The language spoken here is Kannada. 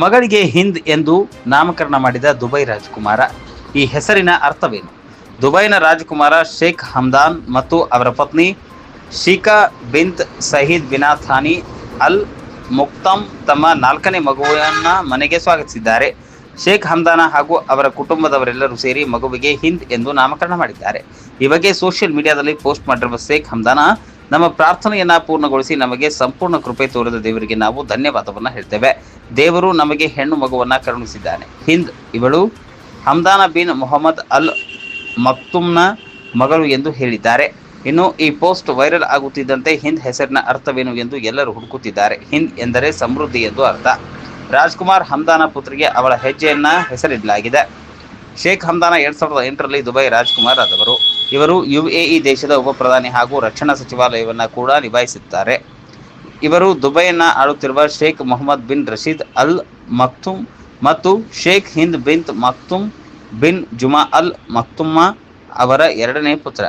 ಮಗಳಿಗೆ ಹಿಂದ್ ಎಂದು ನಾಮಕರಣ ಮಾಡಿದ ದುಬೈ ರಾಜಕುಮಾರ. ಈ ಹೆಸರಿನ ಅರ್ಥವೇನು? ದುಬೈನ ರಾಜಕುಮಾರ ಶೇಖ್ ಹಮ್ದಾನ್ ಮತ್ತು ಅವರ ಪತ್ನಿ ಶೀಕಾ ಬಿಂತ್ ಸಹೀದ್ ಬಿನಾಥಾನಿ ಅಲ್ ಮುಕ್ತಮ್ ತಮ್ಮ ನಾಲ್ಕನೇ ಮಗುವನ್ನ ಮನೆಗೆ ಸ್ವಾಗತಿಸಿದ್ದಾರೆ. ಶೇಖ್ ಹಮ್ದಾನ ಹಾಗೂ ಅವರ ಕುಟುಂಬದವರೆಲ್ಲರೂ ಸೇರಿ ಮಗುವಿಗೆ ಹಿಂದ್ ಎಂದು ನಾಮಕರಣ ಮಾಡಿದ್ದಾರೆ. ಈ ಬಗ್ಗೆ ಸೋಷಿಯಲ್ ಮೀಡಿಯಾದಲ್ಲಿ ಪೋಸ್ಟ್ ಮಾಡಿರುವ ಶೇಖ್ ಹಮ್ದಾನ, ನಮ್ಮ ಪ್ರಾರ್ಥನೆಯನ್ನ ಪೂರ್ಣಗೊಳಿಸಿ ನಮಗೆ ಸಂಪೂರ್ಣ ಕೃಪೆ ತೋರಿದ ದೇವರಿಗೆ ನಾವು ಧನ್ಯವಾದವನ್ನು ಹೇಳ್ತೇವೆ. ದೇವರು ನಮಗೆ ಹೆಣ್ಣು ಮಗುವನ್ನು ಕರುಣಿಸಿದ್ದಾನೆ. ಹಿಂದ್ ಇವಳು ಹಮ್ದಾನ ಬಿನ್ ಮೊಹಮ್ಮದ್ ಅಲ್ ಮಕ್ತುಮ್ನ ಮಗಳು ಎಂದು ಹೇಳಿದ್ದಾರೆ. ಇನ್ನು ಈ ಪೋಸ್ಟ್ ವೈರಲ್ ಆಗುತ್ತಿದ್ದಂತೆ ಹಿಂದ್ ಹೆಸರಿನ ಅರ್ಥವೇನು ಎಂದು ಎಲ್ಲರೂ ಹುಡುಕುತ್ತಿದ್ದಾರೆ. ಹಿಂದ್ ಎಂದರೆ ಸಮೃದ್ಧಿ ಎಂದು ಅರ್ಥ. ರಾಜ್ಕುಮಾರ್ ಹಮ್ದಾನ ಪುತ್ರಿಗೆ ಅವಳ ಹೆಜ್ಜೆಯನ್ನ ಹೆಸರಿಡಲಾಗಿದೆ. ಶೇಖ್ ಹಮ್ದಾನ ಎರಡ್ ಸಾವಿರದ ಎಂಟರಲ್ಲಿ ದುಬೈ ರಾಜ್ಕುಮಾರ್ ಆದವರು. ಇವರು ಯುಎಇ ದೇಶದ ಉಪ ಪ್ರಧಾನಿ ಹಾಗೂ ರಕ್ಷಣಾ ಸಚಿವಾಲಯವನ್ನು ಕೂಡ ನಿಭಾಯಿಸುತ್ತಾರೆ. ಇವರು ದುಬೈನ ಆಳುತ್ತಿರುವ Sheikh Mohammed bin Rashid Al Maktoum ಮತ್ತು Sheikh Hind bint Maktoum bin Juma Al ಮಕ್ತುಮ್ಮ ಅವರ ಎರಡನೇ ಪುತ್ರ.